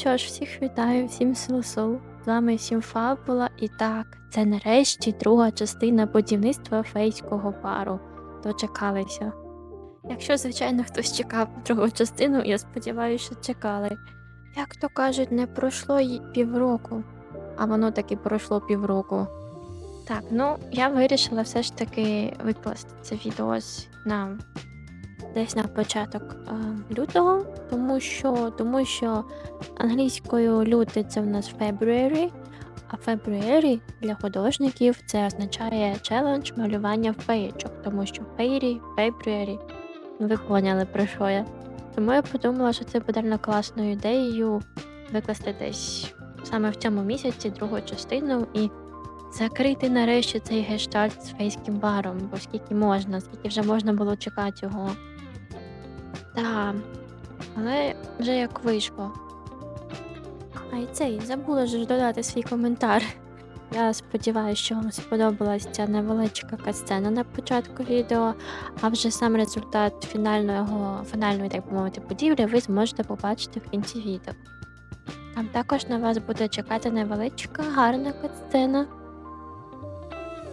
що ж, всіх вітаю, всім силосол. З вами Сім Фабула, і так, це нарешті друга частина будівництва фейського пару. Дочекалися. Якщо, звичайно, хтось чекав другу частину, я сподіваюся, що чекали. Як то кажуть, не пройшло й півроку, а воно таки пройшло півроку. Так, ну я вирішила все ж таки викласти це відео на десь на початок е, лютого, тому що, тому що англійською лютий це в нас February, а February для художників це означає челендж малювання феєчок, тому що Fairy, February, ну, ви поняли про що я. Тому я подумала, що це буде класною ідеєю викласти десь саме в цьому місяці другу частину і закрити нарешті цей гештальт з фейським баром, бо скільки можна, скільки вже можна було чекати його. Так, але вже як вийшло. А й цей, забула ж додати свій коментар. Я сподіваюся, що вам сподобалась ця невеличка катсцена на початку відео, а вже сам результат фінального, фінальної, так би мовити, будівлі ви зможете побачити в кінці відео. Там також на вас буде чекати невеличка гарна катсцена.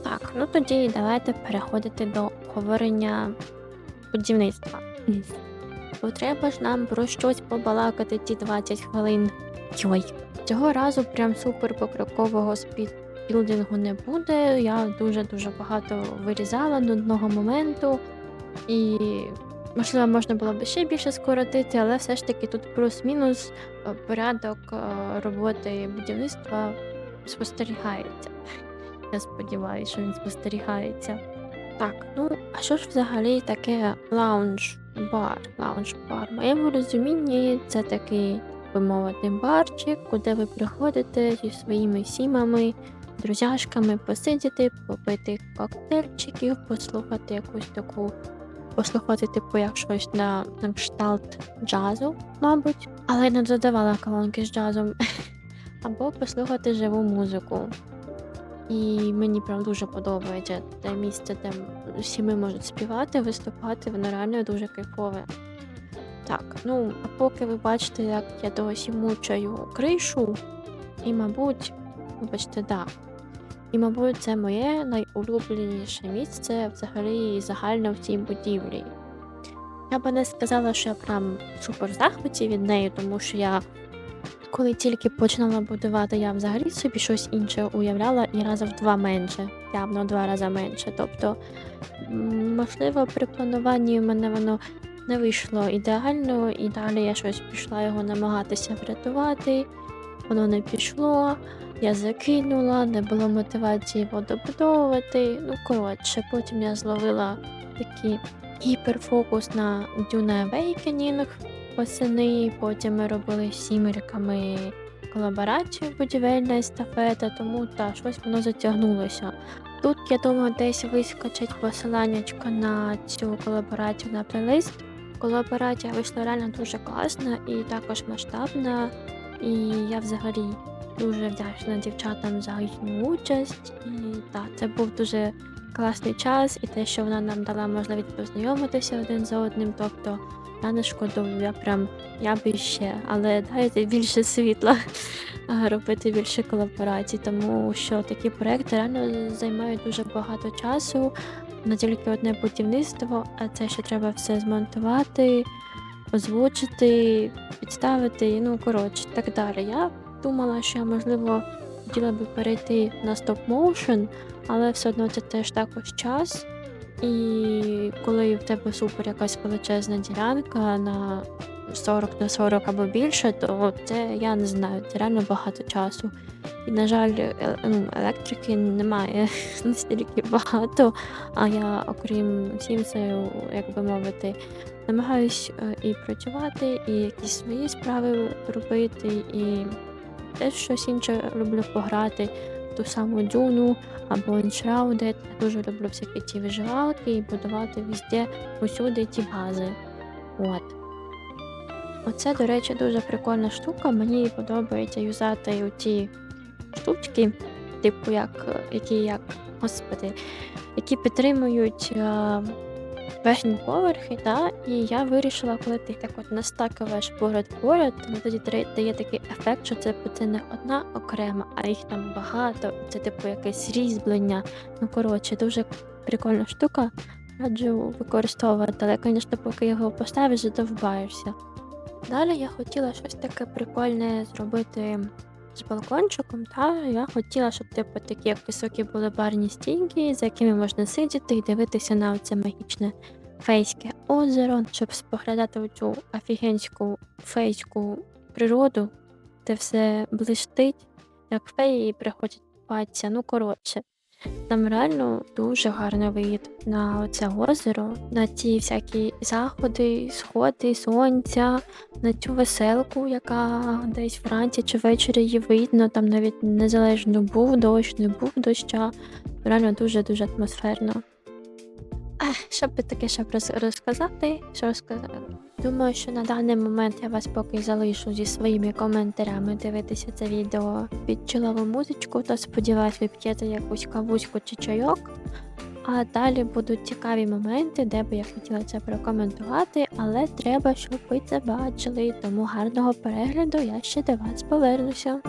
Так, ну тоді давайте переходити до обговорення будівництва. Бо треба ж нам про щось побалакати ті 20 хвилин. Йой. Цього разу прям супер покрокового спідбілдингу не буде. Я дуже-дуже багато вирізала до одного моменту. І, можливо, можна було б ще більше скоротити, але все ж таки тут плюс-мінус е, порядок е, роботи будівництва спостерігається. Я сподіваюся, що він спостерігається. Так, ну а що ж взагалі таке лаунж-бар? Лаунж-бар. Моєму розумінні це такий, так би мовити, барчик, куди ви приходите зі своїми сімами, друзяшками посидіти, попити коктейльчиків, послухати якусь таку, послухати, типу, як щось на, на кшталт джазу, мабуть, але не додавала колонки з джазом. Або послухати живу музику. І мені прям дуже подобається те місце, де всі ми можуть співати, виступати, воно реально дуже кайфове. Так, ну, а поки ви бачите, як я досі мучаю кришу, і, мабуть, вибачте, да. І, мабуть, це моє найулюбленіше місце взагалі загально в цій будівлі. Я би не сказала, що я прям супер захваті від неї, тому що я коли тільки починала будувати, я взагалі собі щось інше уявляла і раза в два менше, явно в два рази менше. Тобто, можливо, при плануванні в мене воно не вийшло ідеально, і далі я щось пішла його намагатися врятувати. Воно не пішло, я закинула, не було мотивації його добудовувати. Ну, коротше, потім я зловила такий гіперфокус на Dune Awakening восени, потім ми робили з сімерками колаборацію будівельна естафета, тому та щось воно затягнулося. Тут, я думаю, десь вискочить посиланнячко на цю колаборацію на плейлист. Колаборація вийшла реально дуже класна і також масштабна. І я взагалі дуже вдячна дівчатам за їхню участь. І так, це був дуже класний час і те, що вона нам дала можливість познайомитися один за одним. Тобто я не шкодую, я прям я б іще, але дайте більше світла, робити більше колаборацій, тому що такі проекти реально займають дуже багато часу. Не тільки одне будівництво, а це ще треба все змонтувати, озвучити, підставити, ну коротше, так далі. Я думала, що я можливо хотіла би перейти на стоп-моушен, але все одно це теж також час. І коли в тебе супер якась величезна ділянка на 40 на 40 або більше, то це я не знаю, це реально багато часу. І, на жаль, е- ну, електрики немає настільки багато, а я, окрім Сімсею, як би мовити, намагаюсь е, і працювати, і якісь свої справи робити, і теж щось інше люблю пограти, ту саму дюну або Enshrouded. Дуже люблю всякі ті виживалки і будувати везде, усюди ті бази. От. Оце, до речі, дуже прикольна штука. Мені подобається юзати ті штучки, типу як, які як, господи, які підтримують е, верхні поверхи, та, і я вирішила, коли ти так от настакуєш поряд поряд, то тоді дає- такий ефект, що це, це не одна окрема, а їх там багато. Це типу якесь різьблення. Ну коротше, дуже прикольна штука. Раджу використовувати, але, звісно, поки його поставиш, задовбаєшся. Далі я хотіла щось таке прикольне зробити з балкончиком, та я хотіла, щоб типу такі як високі були барні стійки, за якими можна сидіти і дивитися на це магічне фейське озеро, щоб споглядати цю офігенську фейську природу, де все блистить, як феї приходять купатися. Ну коротше, там реально дуже гарний вид на це озеро, на ті всякі заходи, сходи, сонця, на цю веселку, яка десь вранці чи ввечері її видно, там навіть незалежно був дощ, не був доща. Реально дуже-дуже атмосферно. Ех, що би таке ще роз- розказати? Що сказати? Думаю, що на даний момент я вас поки залишу зі своїми коментарями дивитися це відео під чолову музичку, та сподіваюсь, ви п'єте якусь кавуську чи чайок. А далі будуть цікаві моменти, де би я хотіла це прокоментувати, але треба, щоб ви це бачили. Тому гарного перегляду я ще до вас повернуся.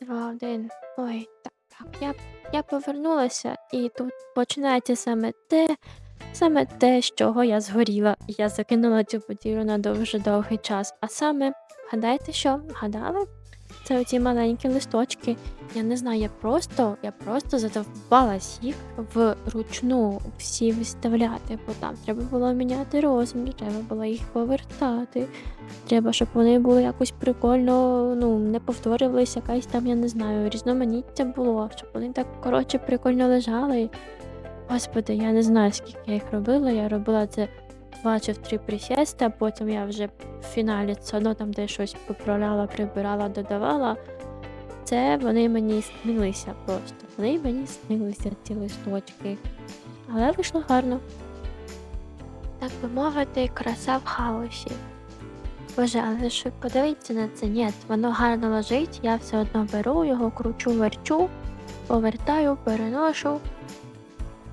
Два, один. Ой, так, так. Я, я повернулася, і тут починається саме те, саме те, з чого я згоріла. Я закинула цю подію на дуже довгий час. А саме, гадайте що? Гадали? Це оці маленькі листочки. Я не знаю, я просто, я просто задовбалась їх вручну всі виставляти, бо там треба було міняти розмір, треба було їх повертати. Треба, щоб вони були якось прикольно, ну, не повторювалися, якась там, я не знаю, різноманіття було, щоб вони так коротше прикольно лежали. Господи, я не знаю, скільки я їх робила. Я робила це два чи в три присіста, потім я вже в фіналі все одно там де щось поправляла, прибирала, додавала. Це вони мені снилися просто. Вони мені снилися ці листочки. Але вийшло гарно. Так би мовити, краса в хаосі. Боже, але ж ви подивіться на це. Ні, воно гарно лежить, я все одно беру його, кручу, верчу, повертаю, переношу.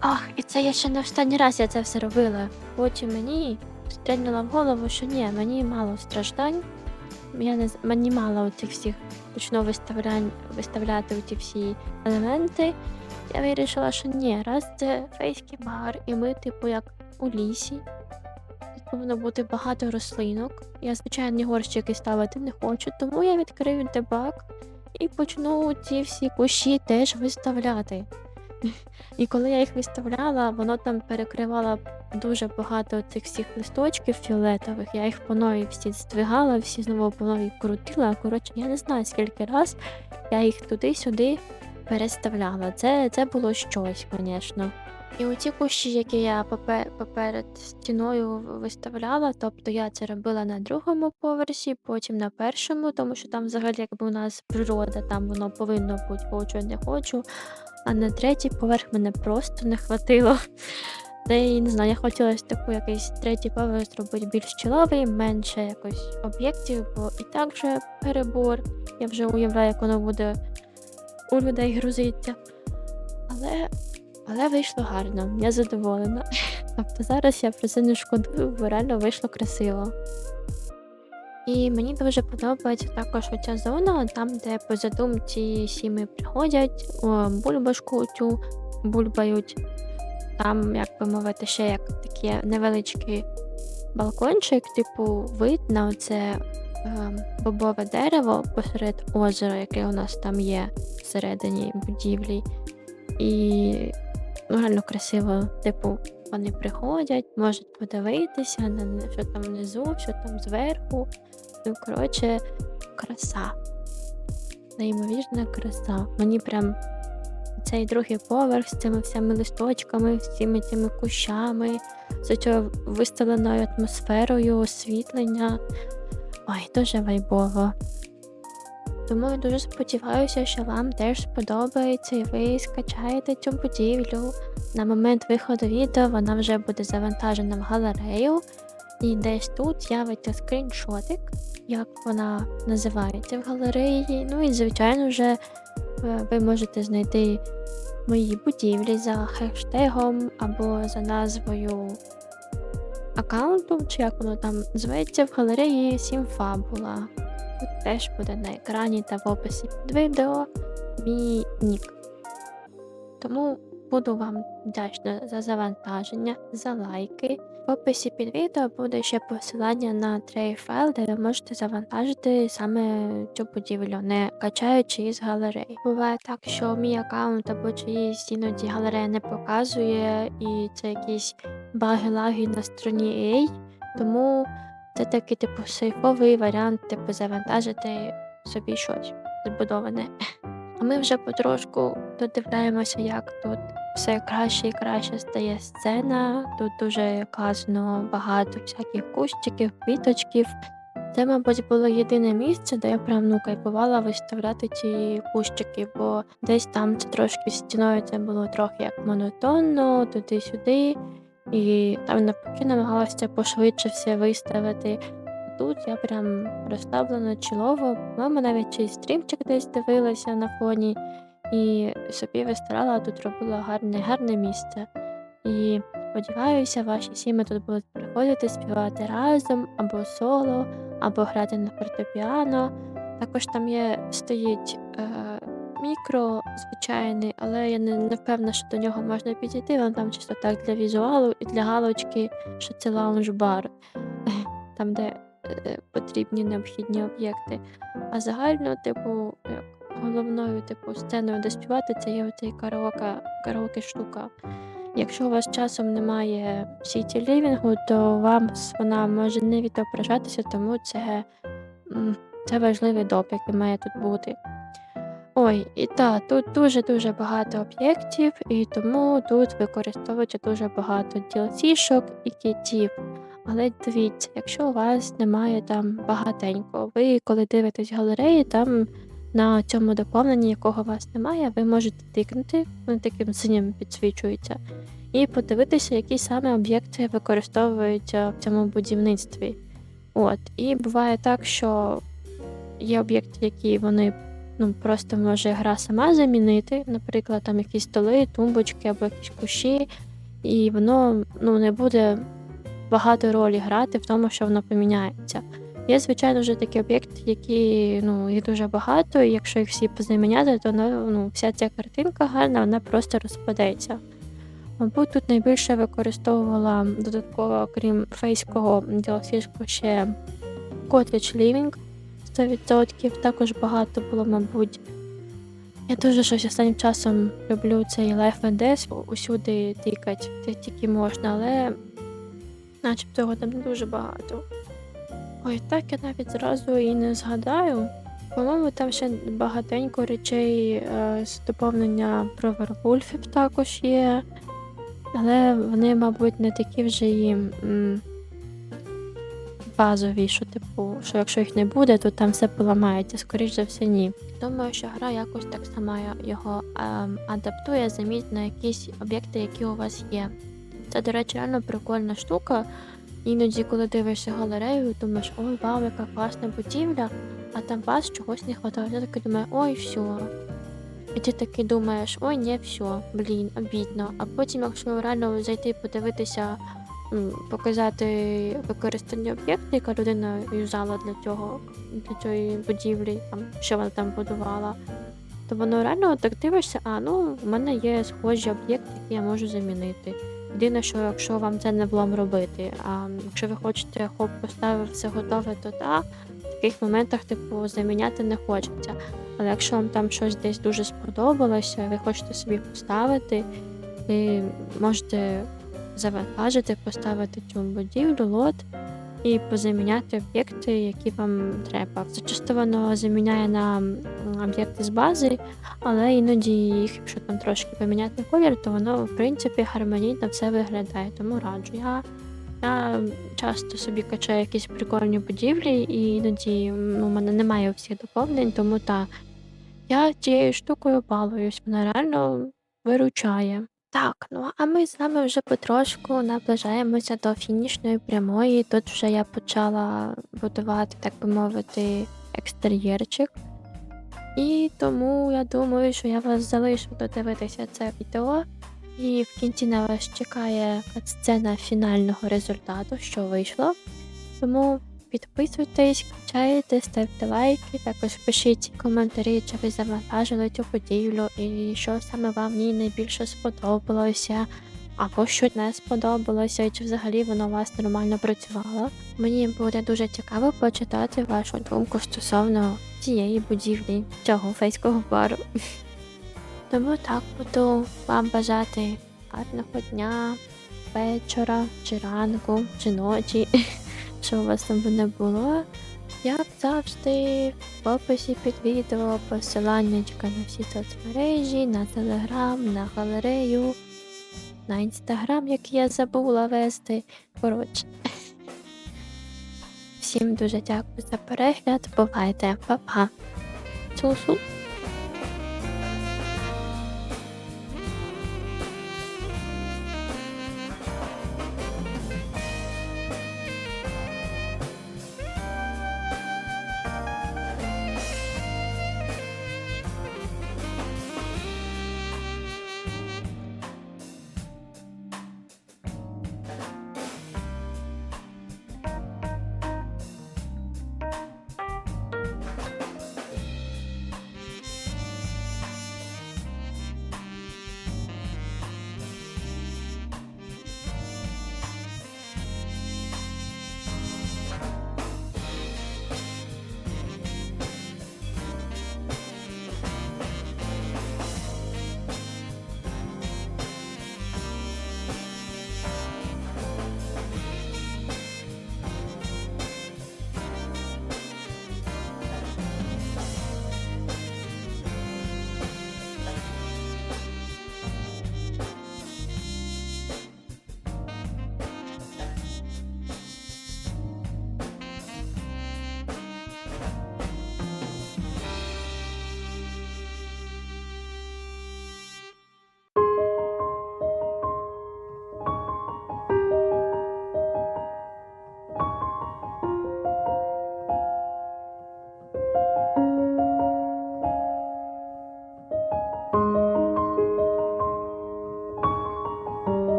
Ах, і це я ще не останній раз я це все робила. Потім мені стрельнуло в голову, що ні, мені мало страждань. Я не мені мало цих всіх почну виставлянь, виставляти ці всі елементи. Я вирішила, що ні, раз це фейський бар, і ми, типу, як у лісі, Тут повинно бути багато рослинок. Я звичайні горщики ставити не хочу, тому я відкрию дебаг і почну ці всі кущі теж виставляти. І коли я їх виставляла, воно там перекривало дуже багато цих всіх листочків фіолетових. Я їх по новій всі здвигала, всі знову по новій крутила. Коротше, я не знаю скільки раз я їх туди-сюди переставляла. Це, це було щось, звісно. І оці кущі, які я попе- поперед стіною виставляла, тобто я це робила на другому поверсі, потім на першому, тому що там взагалі якби у нас природа, там воно повинно бути, хочу, не хочу. а на третій поверх мене просто не хватило. Та й не знаю, я хотіла ось таку якийсь третій поверх зробити більш чоловий, менше якось об'єктів, бо і так вже перебор. Я вже уявляю, як воно буде у людей грузиться. Але, але вийшло гарно, я задоволена. Тобто зараз я про це не шкодую, бо реально вийшло красиво. І мені дуже подобається також оця зона, там, де по задумці сіми приходять, бульбашку цю бульбають. Там, як би мовити, ще як таке невеличкий балкончик, типу вид на оце е, бобове дерево посеред озера, яке у нас там є всередині будівлі. І ну, реально красиво, типу, вони приходять, можуть подивитися на що там внизу, що там зверху. Ну, коротше, краса. Неймовірна краса. Мені прям цей другий поверх з цими всіми листочками, з цими кущами, з цією виставленою атмосферою, освітлення. Ой, дуже вайбово. Тому я дуже сподіваюся, що вам теж сподобається і ви скачаєте цю будівлю. На момент виходу відео вона вже буде завантажена в галерею, і десь тут з'явиться скріншотик, як вона називається в галереї. Ну і, звичайно, вже ви можете знайти мої будівлі за хештегом або за назвою аккаунту, чи як воно там зветься, в галереї Сімфабула. Тут теж буде на екрані та в описі під відео мій нік. Тому буду вам вдячна за завантаження, за лайки. В описі під відео буде ще посилання на трей файл, де ви можете завантажити саме цю будівлю, не качаючи із галереї. Буває так, що мій аккаунт або чиїсь іноді галерея не показує, і це якісь баги-лаги на стороні A, тому це такий типу сейфовий варіант, типу завантажити собі щось збудоване. Ми вже потрошку додивляємося, як тут все краще і краще стає сцена. Тут дуже класно багато всяких кущиків, квіточків. Це, мабуть, було єдине місце, де я прям ну, кайфувала виставляти ці кущики, бо десь там це трошки стіною це було трохи як монотонно, туди-сюди. І там навпаки намагалася пошвидше все виставити. Тут я прям розслаблено, чілово, по-моєму, навіть чийсь стрімчик десь дивилася на фоні, і собі виставляла, тут робила гарне, гарне місце. І сподіваюся, ваші сім'ї тут будуть приходити співати разом або соло, або грати на фортепіано. Також там є стоїть е, мікро звичайний, але я не, не впевнена, що до нього можна підійти. Він там чисто так для візуалу і для галочки, що це лаунж-бар, там, де потрібні необхідні об'єкти. А загально, типу, головною типу, сценою, де співати, це є оцей караоке, караоке штука. Якщо у вас часом немає сіті лівінгу, то вам вона може не відображатися, тому це, це важливий доп, який має тут бути. Ой, і так, тут дуже-дуже багато об'єктів, і тому тут використовується дуже багато DLC-шок і кітів. Але дивіться, якщо у вас немає там багатенько, ви коли дивитесь галереї, там на цьому доповненні, якого у вас немає, ви можете тикнути, вони таким синім підсвічуються, і подивитися, які саме об'єкти використовуються в цьому будівництві. От, і буває так, що є об'єкти, які вони ну, просто може гра сама замінити, наприклад, там якісь столи, тумбочки або якісь кущі, і воно ну, не буде багато ролі грати в тому, що воно поміняється. Є, звичайно, вже такі об'єкти, які ну, їх дуже багато, і якщо їх всі позаміняти, то ну, вся ця картинка гарна, вона просто розпадеться. Мабуть, тут найбільше використовувала додатково, крім фейського DLC, ще Cottage Living 100%. Також багато було, мабуть. Я дуже щось останнім часом люблю цей Life and Death, усюди тикать, де тільки можна, але начебто його там не дуже багато. Ой, так я навіть зразу і не згадаю. По-моєму, там ще багатенько речей е, з доповнення про вервольфів також є. Але вони, мабуть, не такі вже і базові, що типу, що якщо їх не буде, то там все поламається. Скоріш за все, ні. Думаю, що гра якось так само його ем, адаптує, замість на якісь об'єкти, які у вас є. Це, до речі, реально прикольна штука. Іноді, коли дивишся галерею, думаєш, ой, вау, яка класна будівля, а там вас чогось не вистачає. Я такий думаю, ой, все. І ти такий думаєш, ой, не, все, блін, обідно. А потім, якщо реально зайти подивитися, показати використані об'єкти, яка людина юзала для цього, для цієї будівлі, там, що вона там будувала, то воно реально так дивишся, а ну, в мене є схожі об'єкти, які я можу замінити. Єдине, що якщо вам це не влом робити, а якщо ви хочете хоп, поставив все готове, то так, в таких моментах, типу, заміняти не хочеться. Але якщо вам там щось десь дуже сподобалося, ви хочете собі поставити, ви можете завантажити, поставити цю будівлю, лот і позаміняти об'єкти, які вам треба. Зачасто воно заміняє на об'єкти з бази, але іноді їх, якщо там трошки поміняти колір, то воно в принципі гармонійно все виглядає. Тому раджу. Я, я часто собі качаю якісь прикольні будівлі, і іноді ну, у мене немає всіх доповнень, тому та я цією штукою балуюсь, вона реально виручає. Так, ну а ми з вами вже потрошку наближаємося до фінішної прямої. Тут вже я почала будувати, так би мовити, екстер'єрчик. І тому я думаю, що я вас залишу додивитися це відео. І в кінці на вас чекає сцена фінального результату, що вийшло. Тому підписуйтесь, качайте, ставте лайки, також пишіть коментарі, чи ви завантажили цю поділю, і що саме вам в ній найбільше сподобалося, або що не сподобалося, і чи взагалі воно у вас нормально працювало. Мені буде дуже цікаво почитати вашу думку стосовно цієї будівлі, цього фейського бару. Тому так буду вам бажати гарного дня, вечора, чи ранку, чи ночі, що у вас там не було. Як завжди, в описі під відео посилання на всі соцмережі, на телеграм, на галерею, на інстаграм, який я забула вести. Коротше. Всім дуже дякую за перегляд. Бувайте, па-па. Цусу.